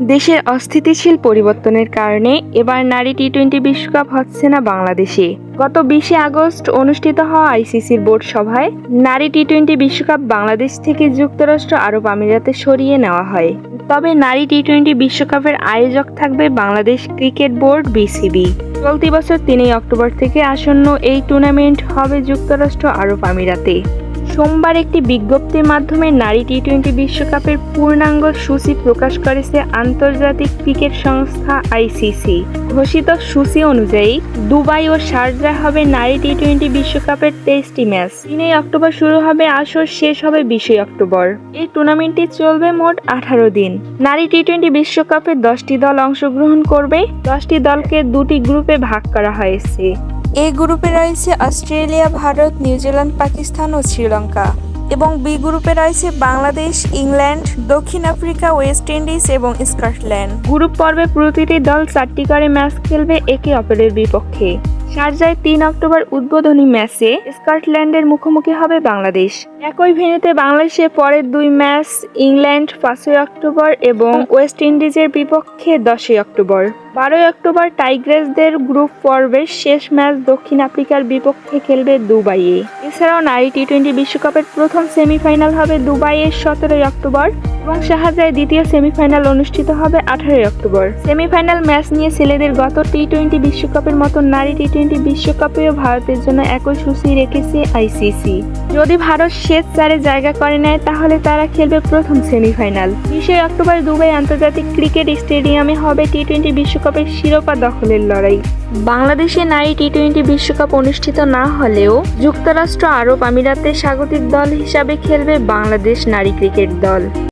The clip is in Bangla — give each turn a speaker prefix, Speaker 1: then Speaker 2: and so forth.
Speaker 1: দেশের অস্থিতিশীল পরিবর্তনের কারণে এবার নারী টি টোয়েন্টি বিশ্বকাপ হচ্ছে না বাংলাদেশে। গত বিশে আগস্ট অনুষ্ঠিত হওয়া আইসিসির বোর্ড সভায় নারী টি টোয়েন্টি বিশ্বকাপ বাংলাদেশ থেকে যুক্তরাষ্ট্র, আরব আমিরাতে সরিয়ে নেওয়া হয়। তবে নারী টি টোয়েন্টি বিশ্বকাপের আয়োজক থাকবে বাংলাদেশ ক্রিকেট বোর্ড বিসিবি। চলতি বছর তিনই অক্টোবর থেকে আসন্ন এই টুর্নামেন্ট হবে যুক্তরাষ্ট্র, আরব আমিরাতে। সোমবার একটি বিজ্ঞপ্তির মাধ্যমে নারী টি টোয়েন্টি বিশ্বকাপের পূর্ণাঙ্গ সূচি প্রকাশ করেছে আন্তর্জাতিক ক্রিকেট সংস্থা আইসিসি ঘোষিত সূচি অনুযায়ী, দুবাই ও শারজায় হবে নারী টি টোয়েন্টি বিশ্বকাপের তেইশটি ম্যাচ। তিনই অক্টোবর শুরু হবে আসর, শেষ হবে বিশই অক্টোবর। এই টুর্নামেন্টটি চলবে মোট আঠারো দিন। নারী টি টোয়েন্টি বিশ্বকাপে দশটি দল অংশগ্রহণ করবে। দশটি দলকে দুটি গ্রুপে ভাগ করা হয়েছে।
Speaker 2: এ গ্রুপে রয়েছে Australia, Bharat, New Zealand, Pakistan ও শ্রীলঙ্কা। এবং বি গ্রুপে রয়েছে বাংলাদেশ, ইংল্যান্ড, দক্ষিণ আফ্রিকা, ওয়েস্ট ইন্ডিজ এবং স্কটল্যান্ড।
Speaker 1: গ্রুপ পর্বে প্রতিটি দল চারটি করে ম্যাচ খেলবে একে অপরের বিপক্ষে। শারজায় তিন অক্টোবর উদ্বোধনী ম্যাচে স্কটল্যান্ডের মুখোমুখি হবে বাংলাদেশ। একই ভেন্যুতে বাংলাদেশে পরের দুই ম্যাচ ইংল্যান্ড পাঁচই অক্টোবর এবং ওয়েস্ট ইন্ডিজের বিপক্ষে দশই অক্টোবর। বারোই অক্টোবর টাইগ্রেসদের গ্রুপ পর্বের শেষ ম্যাচ দক্ষিণ আফ্রিকার বিপক্ষে খেলবে দুবাইয়ে। এছাড়াও নারী টি টোয়েন্টি বিশ্বকাপের প্রথম সেমিফাইনাল হবে দুবাইয়ের সতেরোই অক্টোবর। এবং শাহজায় দ্বিতীয় সেমিফাইনাল অনুষ্ঠিত হবে আঠারোই অক্টোবর। সেমিফাইনাল ম্যাচ নিয়ে ছেলেদের গত টি টোয়েন্টি বিশ্বকাপের মতো নারী টি টোয়েন্টি বিশ্বকাপেও ভারতের জন্য একই সূচি রেখেছে আইসিসি। যদি ভারত শেষ চারে জায়গা করে নেয়, তাহলে তারা খেলবে প্রথম সেমিফাইনাল। বিশে অক্টোবর দুবাই আন্তর্জাতিক ক্রিকেট স্টেডিয়ামে হবে টি টোয়েন্টি বিশ্বকাপের শিরোপা দখলের লড়াই। বাংলাদেশে নারী টি টোয়েন্টি বিশ্বকাপ অনুষ্ঠিত না হলেও যুক্তরাষ্ট্র আরব আমিরাতে স্বাগতিক দল হিসাবে খেলবে বাংলাদেশ নারী ক্রিকেট দল।